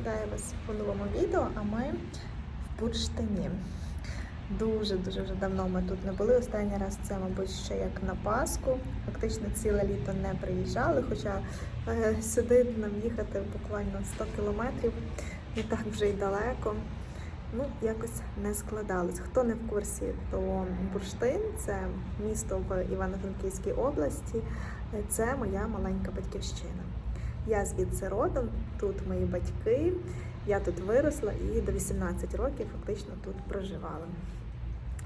Вітаю вас у новому відео. А ми в Бурштині. Дуже дуже вже давно ми тут не були. Останній раз це, мабуть, ще як на Пасху. Фактично ціле літо не приїжджали, хоча е, сюди нам їхати буквально 100 кілометрів, не так вже й далеко. Ну, якось не складалось. Хто не в курсі, то Бурштин це місто в Івано-Франківській області. Це моя маленька батьківщина. Я звідси родом, тут мої батьки, я тут виросла і до 18 років фактично тут проживала.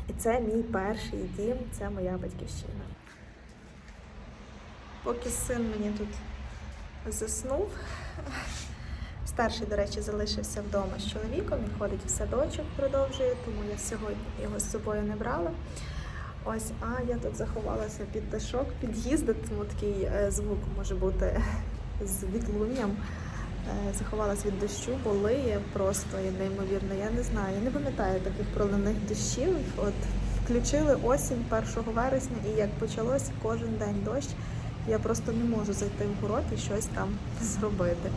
І це мій перший дім, це моя батьківщина. Поки син мені тут заснув, старший, до речі, залишився вдома з чоловіком, він ходить в садочок, продовжує, тому я сьогодні його з собою не брала. Ось, а я тут заховалася під дашок під'їзду, тому такий е, звук може бути з відлунням. Е, Заховалась від дощу, бо лиє просто і неймовірно. Я не знаю, я не пам'ятаю таких проливних дощів. От включили осінь 1 вересня, і як почалось кожен день дощ, я просто не можу зайти в город і щось там зробити.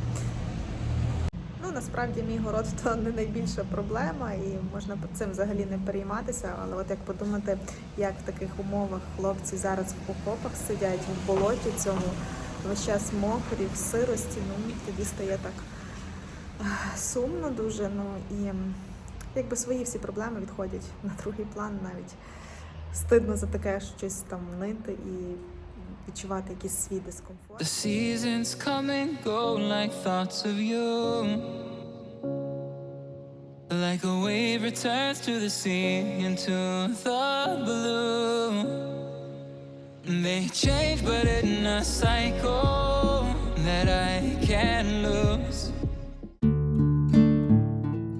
Ну, насправді мій город то не найбільша проблема, і можна цим взагалі не перейматися. Але от як подумати, як в таких умовах хлопці зараз в окопах сидять в болоті цьому весь час мокрі, в сирості, ну тоді стає так сумно дуже. Ну і якби свої всі проблеми відходять на другий план навіть. Стидно за таке щось там нити і відчувати якийсь свій дискомфорт. Like a wave returns to the sea into the blue. They change, but in a cycle that I can't lose.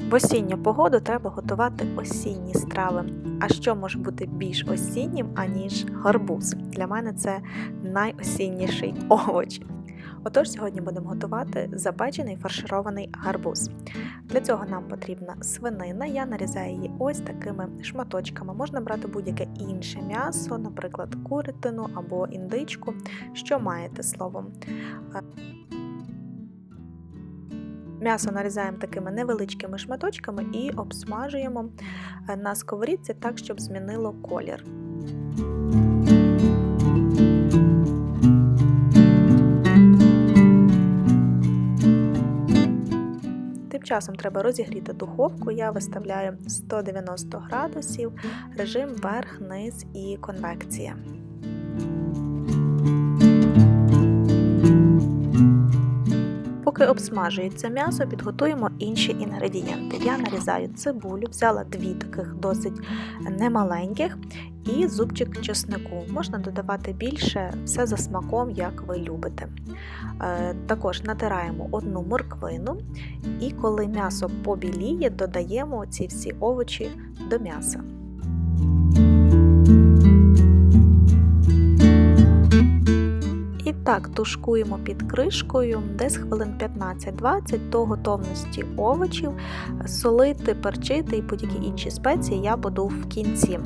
В осінню погоду треба готувати осінні страви. А що може бути більш осіннім, аніж гарбуз? Для мене це найосінніший овоч. Отож, сьогодні будемо готувати запечений фарширований гарбуз. Для цього нам потрібна свинина. Я нарізаю її ось такими шматочками. Можна брати будь-яке інше м'ясо, наприклад, курятину або індичку, що маєте словом. М'ясо нарізаємо такими невеличкими шматочками і обсмажуємо на сковорідці так, щоб змінило колір. Часом треба розігріти духовку. Я виставляю 190 градусів, режим верх, низ і конвекція. Поки обсмажується м'ясо, підготуємо інші інгредієнти. Я нарізаю цибулю, взяла дві таких досить немаленьких, і зубчик чеснику. Можна додавати більше, все за смаком, як ви любите. Е, Також натираємо одну морквину, і коли м'ясо побіліє, додаємо ці всі овочі до м'яса. Так тушкуємо під кришкою десь хвилин 15-20 до готовності овочів, солити, перчити і будь-які інші спеції я буду в кінці.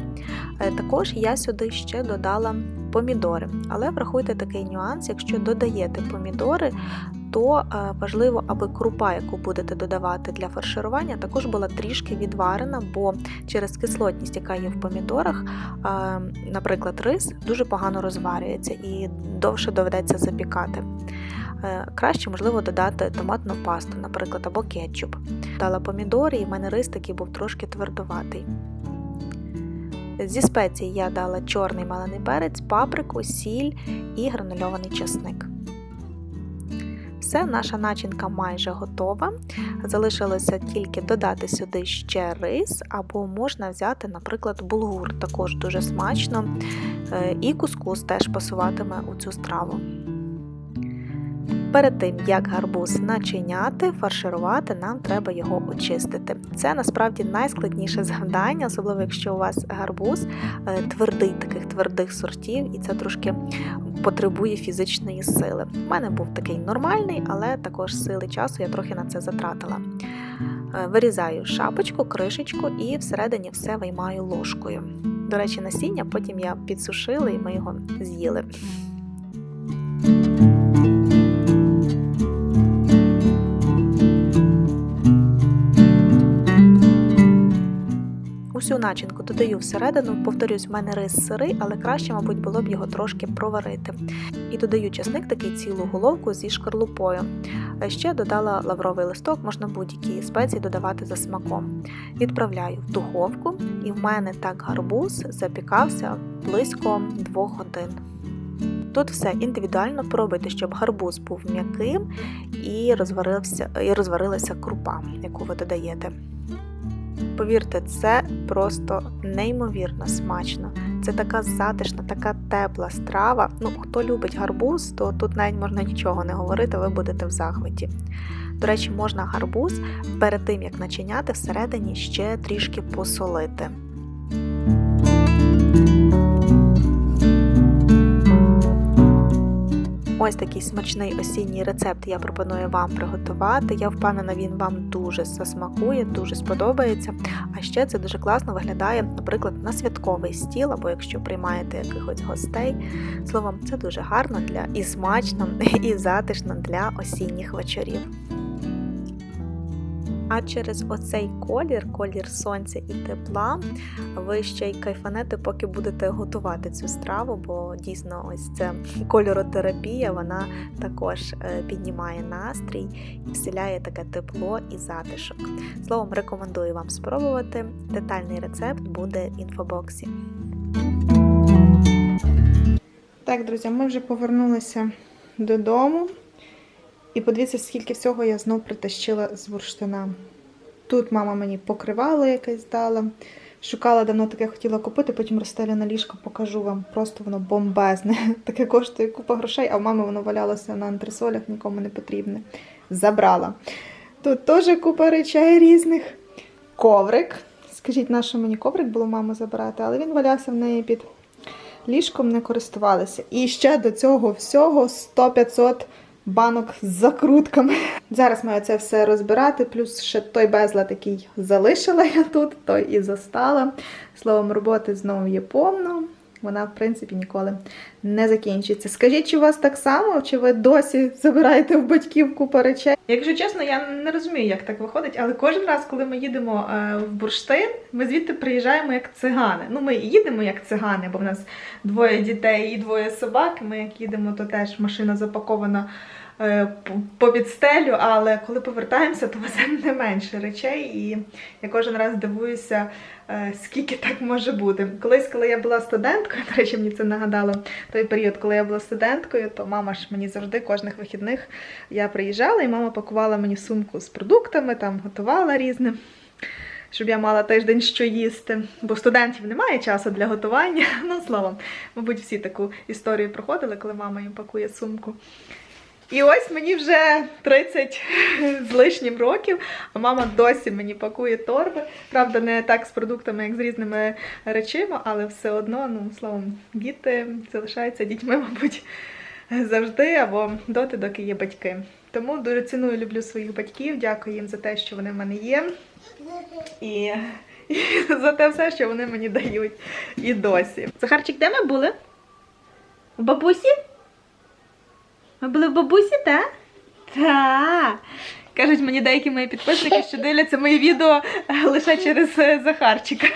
Е, Також я сюди ще додала помідори. Але врахуйте такий нюанс, якщо додаєте помідори, то е, важливо, аби крупа, яку будете додавати для фарширування, також була трішки відварена, бо через кислотність, яка є в помідорах, е, наприклад, рис дуже погано розварюється і довше доведеться запікати. Е, Краще, можливо, додати томатну пасту, наприклад, або кетчуп. Дала помідори, і в мене рис такий був трошки твердуватий. Зі спецій я дала чорний малений перець, паприку, сіль і гранульований чесник. Все, наша начинка майже готова. Залишилося тільки додати сюди ще рис, або можна взяти, наприклад, булгур, також дуже смачно. Е, І кускус теж пасуватиме у цю страву. Перед тим як гарбуз начиняти, фарширувати, нам треба його очистити. Це насправді найскладніше завдання, особливо якщо у вас гарбуз е, твердий, таких твердих сортів, і це трошки потребує фізичної сили. У мене був такий нормальний, але також сили часу я трохи на це затратила. Е, Вирізаю шапочку, кришечку і всередині все виймаю ложкою. До речі, насіння потім я підсушила і ми його з'їли. Усю начинку додаю всередину, повторюсь, в мене рис сирий, але краще, мабуть, було б його трошки проварити. І додаю чесник такий цілу головку зі шкарлупою. Ще додала лавровий листок, можна будь-які спеції додавати за смаком. Відправляю в духовку, і в мене так гарбуз запікався близько 2 годин. Тут все індивідуально пробуйте, щоб гарбуз був м'яким і розварився, і розварилася крупа, яку ви додаєте. Повірте, це просто неймовірно смачно. Це така затишна, така тепла страва. Ну, хто любить гарбуз, то тут навіть можна нічого не говорити, ви будете в захваті. До речі, можна гарбуз перед тим як начиняти всередині ще трішки посолити. Ось такий смачний осінній рецепт я пропоную вам приготувати. Я впевнена, він вам дуже засмакує, дуже сподобається. А ще це дуже класно виглядає, наприклад, на святковий стіл, або якщо приймаєте якихось гостей. Словом, це дуже гарно для і смачно, і затишно для осінніх вечорів. А через оцей колір, колір сонця і тепла, ви ще й кайфанете, поки будете готувати цю страву, бо дійсно ось ця кольоротерапія, вона також е, піднімає настрій і вселяє таке тепло і затишок. Словом, рекомендую вам спробувати. Детальний рецепт буде в інфобоксі. Так, друзі, ми вже повернулися додому. І подивіться, скільки всього я знов притащила з бурштина. Тут мама мені покривало якесь дала. Шукала давно таке хотіла купити, потім розстеляне ліжко покажу вам. Просто воно бомбезне. Таке коштує купа грошей, а в мами воно валялося на антресолях, нікому не потрібне. Забрала. Тут теж купа речей різних. Коврик. Скажіть, на що мені коврик було маму забирати, але він валявся в неї під ліжком, не користувалися. І ще до цього всього 100-500 банок з закрутками. Зараз маю це все розбирати, плюс ще той безлад, який залишила я тут, той і застала. Словом, роботи знову є повно. Вона, в принципі, ніколи не закінчиться. Скажіть, чи у вас так само, чи ви досі забираєте в батьків купу речей? Якщо чесно, я не розумію, як так виходить, але кожен раз, коли ми їдемо е, в бурштин, ми звідти приїжджаємо як цигани. Ну, ми їдемо як цигани, бо в нас двоє дітей і двоє собак. Ми як їдемо, то теж машина запакована по- попід стелю, але коли повертаємося, то веземо не менше речей. І я кожен раз дивуюся, е, скільки так може бути. Колись, коли я була студенткою, до речі, мені це нагадало той період, коли я була студенткою, то мама ж мені завжди кожних вихідних я приїжджала, і мама пакувала мені сумку з продуктами, там готувала різне. Щоб я мала тиждень що їсти, бо студентів немає часу для готування. Ну, словом, мабуть, всі таку історію проходили, коли мама їм пакує сумку. І ось мені вже 30 з лишнім років, а мама досі мені пакує торби. Правда, не так з продуктами, як з різними речима, але все одно, ну, словом, діти залишаються дітьми, мабуть, завжди або доти, доки є батьки. Тому дуже ціную, люблю своїх батьків, дякую їм за те, що вони в мене є. І, і за те все, що вони мені дають і досі. Захарчик, де ми були? У бабусі? Ми були в бабусі, так? Так. Кажуть мені деякі мої підписники, що дивляться мої відео лише через е, Захарчика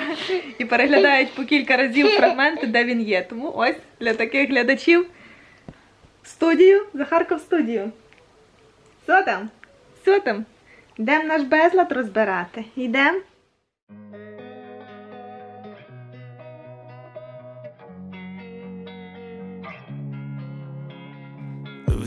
і переглядають по кілька разів фрагменти, де він є. Тому ось для таких глядачів студію, Захарка в студію. Що там? Що там? Йдемо наш безлад розбирати. Йдемо?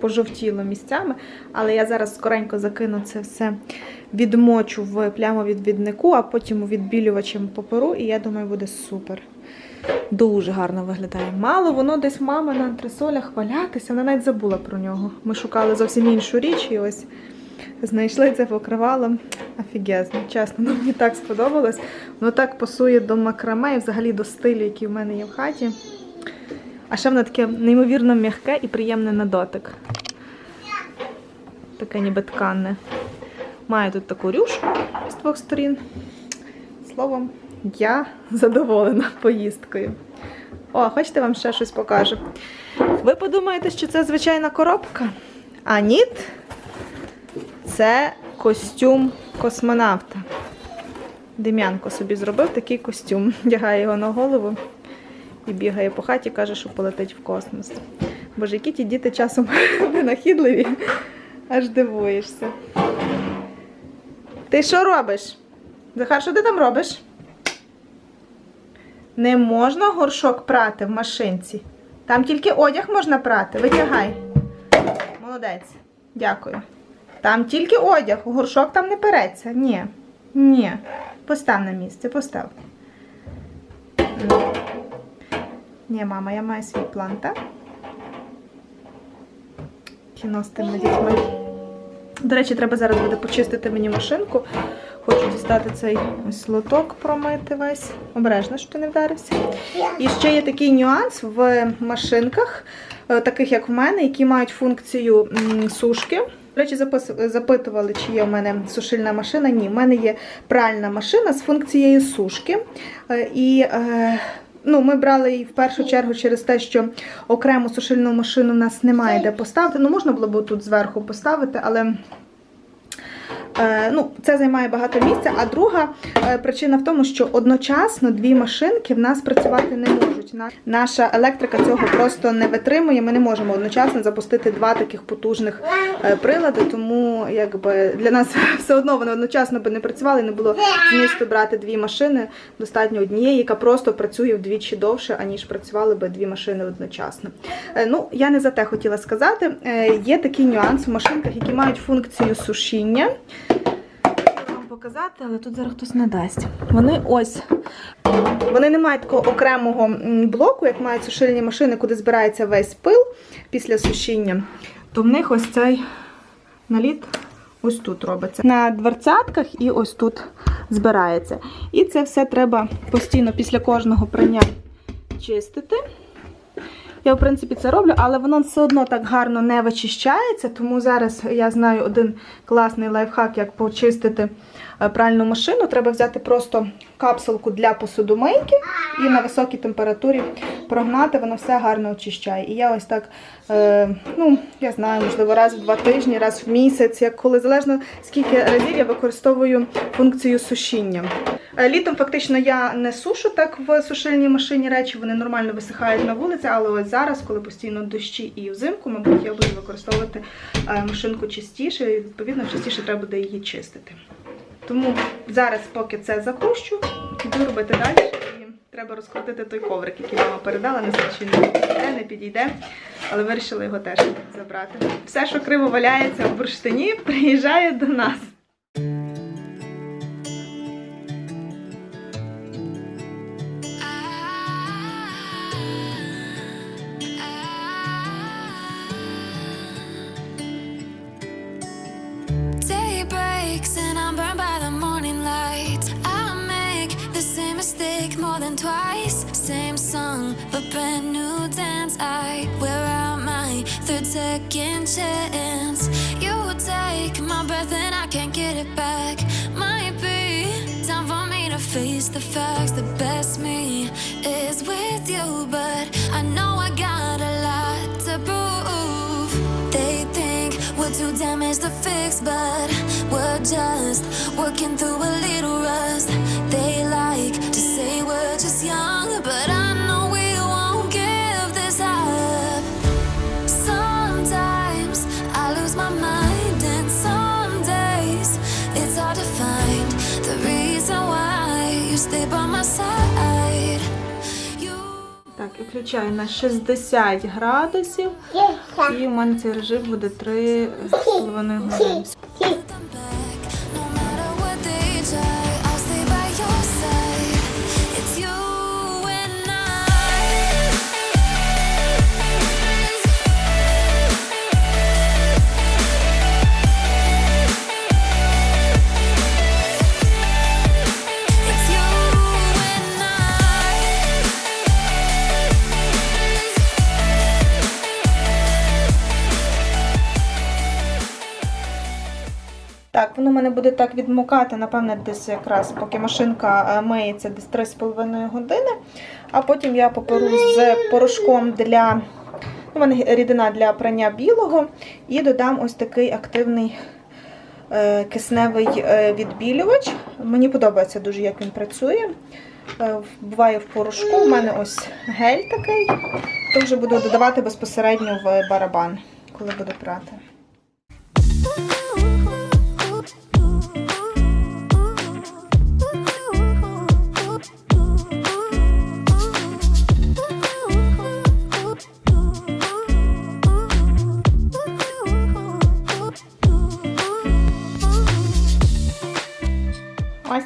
Пожовтіло місцями, але я зараз скоренько закину це все, відмочу в плямовідвіднику, а потім відбілювачем по перу, і я думаю, буде супер. Дуже гарно виглядає. Мало воно десь мама на антресолях валятися, вона навіть забула про нього. Ми шукали зовсім іншу річ і ось знайшли це покривало. Офігезно, чесно, ну, мені так сподобалось. Воно так пасує до макраме і взагалі до стилю, який в мене є в хаті. А ще воно таке неймовірно м'яке і приємне на дотик. Таке ніби тканне. Має тут таку рюшку з двох сторін. Словом, я задоволена поїздкою. О, хочете вам ще щось покажу? Ви подумаєте, що це звичайна коробка? А ні, це костюм космонавта. Дем'янко собі зробив такий костюм. Вдягає його на голову і бігає по хаті, каже, що полетить в космос. Боже, які ті діти часом винахідливі, аж дивуєшся. Ти що робиш? Захар, що ти там робиш? Не можна горшок прати в машинці. Там тільки одяг можна прати. Витягай. Молодець. Дякую. Там тільки одяг, горшок там не переться. Ні. Ні. Постав на місце, постав. Ні, мама, я маю свій план, так? Кіно з тими дітьми. До речі, треба зараз буде почистити мені машинку. Хочу дістати цей ось лоток, промити весь. Обережно, щоб ти не вдарився. І ще є такий нюанс в машинках, е, таких як в мене, які мають функцію сушки. До речі, запитували, чи є в мене сушильна машина. Ні, в мене є пральна машина з функцією сушки. Е, І е, ну, ми брали її в першу чергу через те, що окрему сушильну машину в нас немає де поставити. Ну, можна було б тут зверху поставити, але. Е, Ну, це займає багато місця. А друга е, причина в тому, що одночасно дві машинки в нас працювати не можуть. На- Наша електрика цього просто не витримує. Ми не можемо одночасно запустити два таких потужних е, прилади, тому якби для нас все одно вони одночасно би не працювали, не було змісту брати дві машини. Достатньо однієї, яка просто працює вдвічі довше, аніж працювали би дві машини одночасно. Ну, я не за те хотіла сказати. Є такий нюанс в машинках, які мають функцію сушіння. Показати, але тут зараз хтось не дасть. Вони ось. Вони не мають такого окремого блоку, як мають сушильні машини, куди збирається весь пил після сушіння. То в них ось цей наліт ось тут робиться. На дверцятках і ось тут збирається. І це все треба постійно після кожного прання чистити. Я, в принципі, це роблю, але воно все одно так гарно не вичищається, тому зараз я знаю один класний лайфхак, як почистити пральну машину. Треба взяти просто капсулку для посудомийки і на високій температурі прогнати, воно все гарно очищає. І я ось так, е, ну, я знаю, можливо, раз в два тижні, раз в місяць, як коли залежно скільки разів я використовую функцію сушіння. Е, Літом фактично я не сушу так в сушильній машині речі, вони нормально висихають на вулиці, але ось зараз, коли постійно дощі і взимку, мабуть, я буду використовувати е, машинку частіше, і відповідно частіше треба буде її чистити. Тому зараз, поки це закрущу, йду робити далі. І треба розкрутити той коврик, який мама передала, не знаю, чи не підійде, не підійде, але вирішила його теж забрати. Все, що криво валяється в бурштині, приїжджає до нас. Mistake more than twice. Same song, but brand new dance. I wear out my third second chance. You take my breath and I can't get it back. Might be time for me to face the facts. The best me is with you, but I know I got a lot to prove. They think we're too damaged to fix, but we're just working through a little rust. They like say we're just young, but I know we won't give this up. Sometimes I lose my mind, and some days it's hard to find the reason why you stay by my side. Так, і включаю на 60 градусів, і в мене цей режим буде 3,5 години. Воно в мене буде так відмокати, напевне, десь якраз, поки машинка е, миється, десь 3,5 години. А потім я поперу з порошком для. ну, У мене рідина для прання білого. І додам ось такий активний е, кисневий е, відбілювач. Мені подобається дуже, як він працює. Буває в порошку. У мене ось гель такий. То вже буду додавати безпосередньо в барабан, коли буду прати.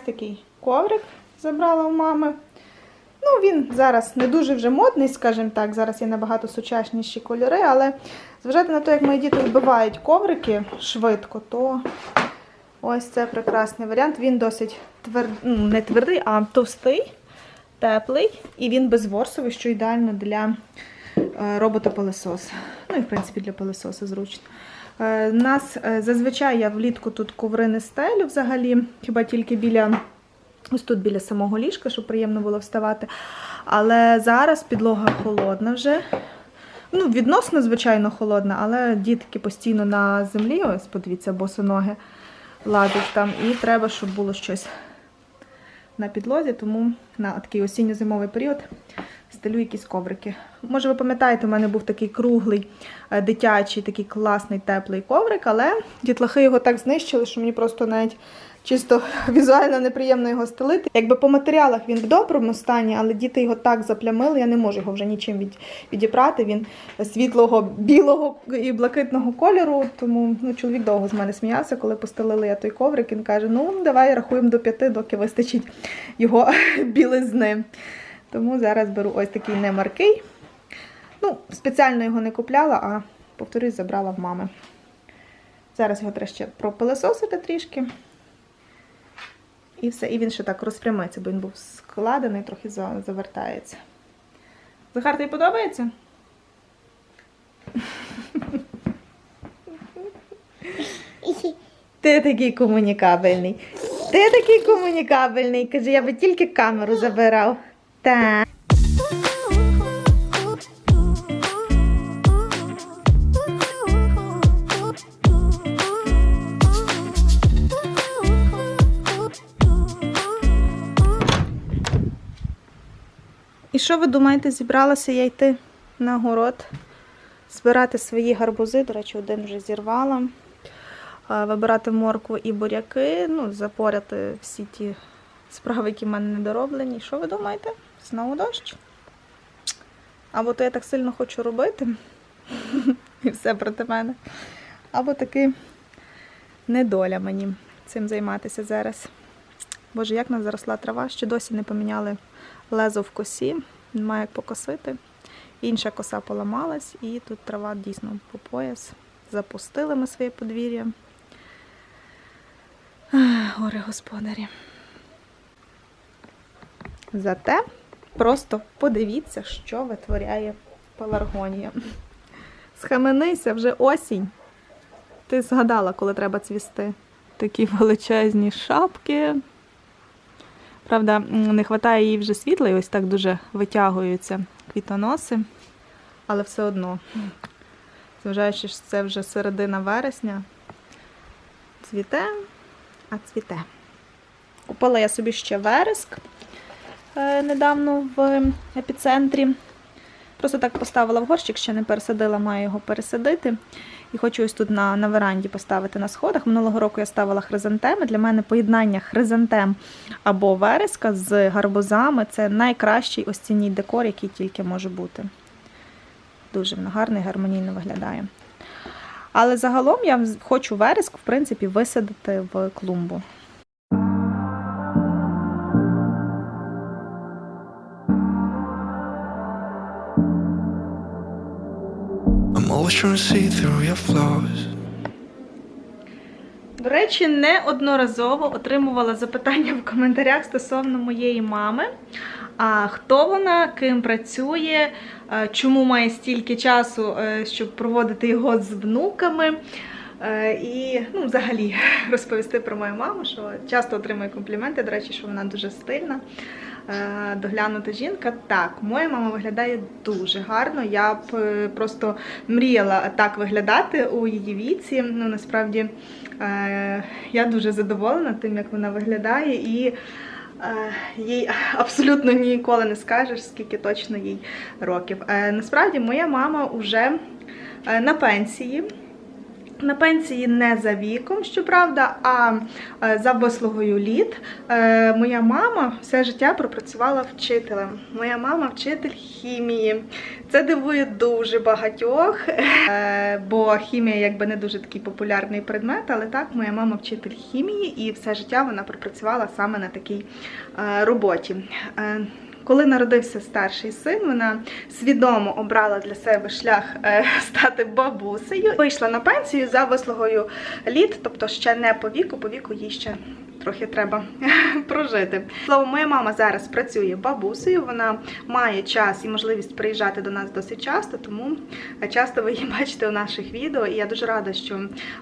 Такий коврик забрала у мами. Ну, він зараз не дуже вже модний, скажімо так. Зараз є набагато сучасніші кольори, але зважати на те, як мої діти вбивають коврики швидко, то ось це прекрасний варіант. Він досить твер... ну, не твердий, а товстий, теплий, і він безворсовий, що ідеально для е, робота-пилососа. Ну і в принципі для пилососа зручно. Е, Нас е, зазвичай я влітку тут коври не стелю взагалі, хіба тільки біля ось тут біля самого ліжка, щоб приємно було вставати. Але зараз підлога холодна вже. Ну, відносно, звичайно, холодна, але дітки постійно на землі, ось подивіться, босоноги лазять там, і треба, щоб було щось на підлозі, тому на такий осінньо-зимовий період стелю якісь коврики. Може, ви пам'ятаєте, у мене був такий круглий, е, дитячий, такий класний теплий коврик, але дітлахи його так знищили, що мені просто навіть чисто візуально неприємно його стелити. Якби по матеріалах він в доброму стані, але діти його так заплямили, я не можу його вже нічим від, відібрати. Він світлого, білого і блакитного кольору. Тому ну, чоловік довго з мене сміявся, коли постелили я той коврик. Він каже: ну давай рахуємо до п'яти, доки вистачить його білизни. Тому зараз беру ось такий немаркий. Ну, спеціально його не купляла, а повторюсь, забрала в мами. Зараз його треба ще пропилесосити трішки. І все, і він ще так розпрямиться, бо він був складений, трохи завертається. Захар, тобі подобається? Ти такий комунікабельний. Ти такий комунікабельний. Каже, я би тільки камеру забирав. Так. І що ви думаєте, зібралася я йти на город, збирати свої гарбузи. До речі, один вже зірвала. Вибирати моркву і буряки, ну, запоряти всі ті справи, які в мене недороблені. Що ви думаєте? Знову дощ? Або то я так сильно хочу робити, і все проти мене. Або таки недоля мені цим займатися зараз. Боже, як нас заросла трава, ще досі не поміняли лезо в косі, немає як покосити. Інша коса поламалась, і тут трава дійсно по пояс. Запустили ми своє подвір'я. Горе господарі. Зате просто подивіться, що витворяє пеларгонія. Схаменися вже осінь. Ти згадала, коли треба цвісти. Такі величезні шапки. Правда, не вистачає їй вже світла, і ось так дуже витягуються квітоноси, але все одно, зважаючи, що це вже середина вересня, цвіте, а цвіте. Купила я собі ще вереск недавно в епіцентрі. Просто так поставила в горщик, ще не пересадила, маю його пересадити. І хочу ось тут на, на веранді поставити на сходах. Минулого року я ставила хризантеми. Для мене поєднання хризантем або вереска з гарбузами це найкращий осінній декор, який тільки може бути. Дуже воно гарно і гармонійно виглядає. Але загалом я хочу вереск, в принципі, висадити в клумбу. До речі, неодноразово отримувала запитання в коментарях стосовно моєї мами. А хто вона, ким працює, чому має стільки часу, е, щоб проводити його з внуками. Е, І ну, взагалі розповісти про мою маму, що часто отримую компліменти. До речі, що вона дуже стильна, доглянута жінка. Так, моя мама виглядає дуже гарно. Я б е, просто мріяла так виглядати у її віці. Ну насправді е, я дуже задоволена тим, як вона виглядає, і е, їй абсолютно ніколи не скажеш, скільки точно їй років. Е, Насправді, моя мама вже е, на пенсії. На пенсії не за віком, щоправда, а е, за вислугою літ. Е, Моя мама все життя пропрацювала вчителем. Моя мама вчитель хімії. Це дивує дуже багатьох, е, бо хімія якби не дуже такий популярний предмет, але так, моя мама вчитель хімії і все життя вона пропрацювала саме на такій роботі. Коли народився старший син, вона свідомо обрала для себе шлях е, стати бабусею. Вийшла на пенсію за вислугою літ, тобто ще не по віку, по віку їй ще трохи треба прожити. Слово, моя мама зараз працює бабусею. Вона має час і можливість приїжджати до нас досить часто, тому е, часто ви її бачите у наших відео. І я дуже рада, що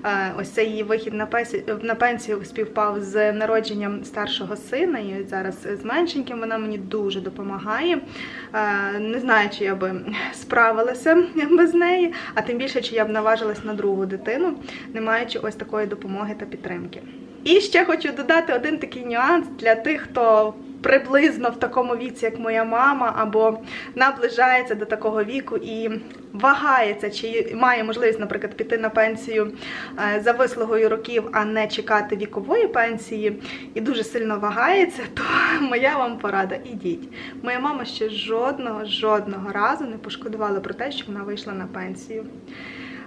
е, ось цей її вихід на пенсію, співпав з народженням старшого сина. І зараз з меншеньким вона мені дуже допомагає. Е, Не знаю, чи я би справилася без неї, а тим більше, чи я б наважилась на другу дитину, не маючи ось такої допомоги та підтримки. І ще хочу додати один такий нюанс для тих, хто приблизно в такому віці, як моя мама, або наближається до такого віку і вагається, чи має можливість, наприклад, піти на пенсію е, за вислугою років, а не чекати вікової пенсії, і дуже сильно вагається, то моя вам порада ідіть. Моя мама ще жодного, жодного разу не пошкодувала про те, що вона вийшла на пенсію.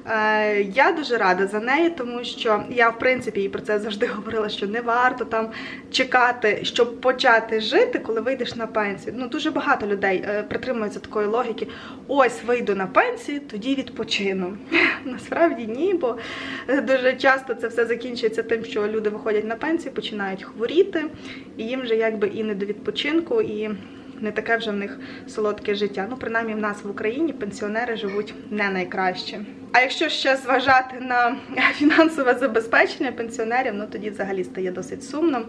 Е, Я дуже рада за неї, тому що я, в принципі, їй про це завжди говорила, що не варто там чекати, щоб почати жити, коли вийдеш на пенсію. Ну, дуже багато людей е, притримуються такої логіки: ось вийду на пенсію, тоді відпочину. Насправді ні, бо е, дуже часто це все закінчується тим, що люди виходять на пенсію, починають хворіти, і їм вже якби і не до відпочинку, і не таке вже в них солодке життя. Ну, принаймні, в нас в Україні пенсіонери живуть не найкраще. А якщо ще зважати на фінансове забезпечення пенсіонерів, ну тоді взагалі стає досить сумно.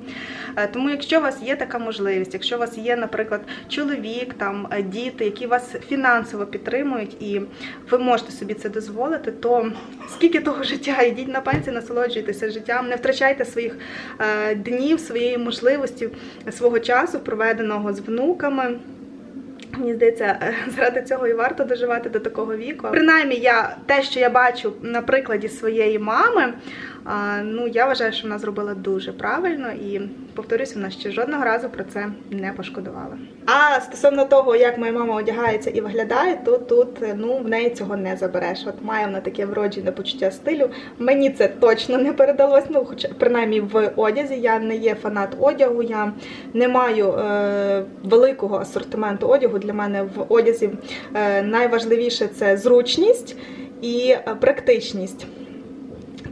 Е, Тому, якщо у вас є така можливість, якщо у вас є, наприклад, чоловік, там е, діти, які вас фінансово підтримують, і ви можете собі це дозволити, то скільки того життя, йдіть на пенсію, насолоджуйтеся життям, не втрачайте своїх е, днів, своєї можливості, свого часу, проведеного з внуками. Мені здається, е, заради цього і варто доживати до такого віку. Принаймні, я те, що я бачу на прикладі своєї мами, ну я вважаю, що вона зробила дуже правильно і повторюсь, вона ще жодного разу про це не пошкодувала. А стосовно того, як моя мама одягається і виглядає, то тут ну в неї цього не забереш. От має вона таке вроджене почуття стилю. Мені це точно не передалось. Ну, хоча принаймні в одязі я не є фанат одягу, я не маю е, великого асортименту одягу. Для мене в одязі е, найважливіше це зручність і е, практичність.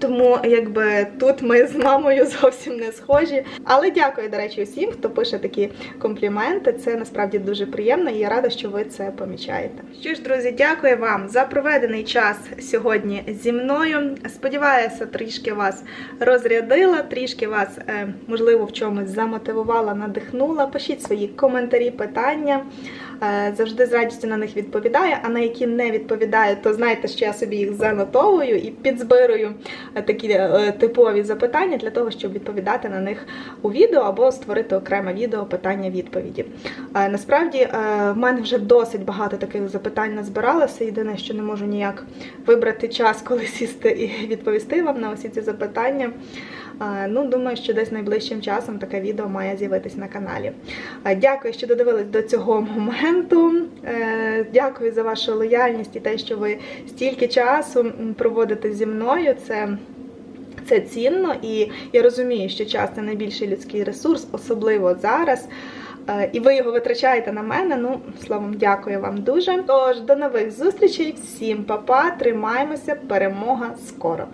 Тому якби тут ми з мамою зовсім не схожі. Але дякую, до речі, усім, хто пише такі компліменти. Це насправді дуже приємно, і я рада, що ви це помічаєте. Що ж, друзі, дякую вам за проведений час сьогодні зі мною. Сподіваюся, трішки вас розрядила, трішки вас, е, можливо, в чомусь замотивувала, надихнула. Пишіть свої коментарі, питання. Е, Завжди з радістю на них відповідаю, а на які не відповідаю, то знайте, що я собі їх занотовую і підзбирую такі е, типові запитання для того, щоб відповідати на них у відео або створити окреме відео питання-відповіді. Е, Насправді е, в мене вже досить багато таких запитань назбиралося. Єдине, що не можу ніяк вибрати час, коли сісти і відповісти вам на усі ці запитання. Ну, думаю, що десь найближчим часом таке відео має з'явитись на каналі. Дякую, що додивились до цього моменту. Е, Дякую за вашу лояльність і те, що ви стільки часу проводите зі мною. Це це цінно, і я розумію, що час це найбільший людський ресурс, особливо зараз. Е, І ви його витрачаєте на мене. Ну, словом, дякую вам дуже. Тож, до нових зустрічей, всім па-па, тримаємося, перемога скоро!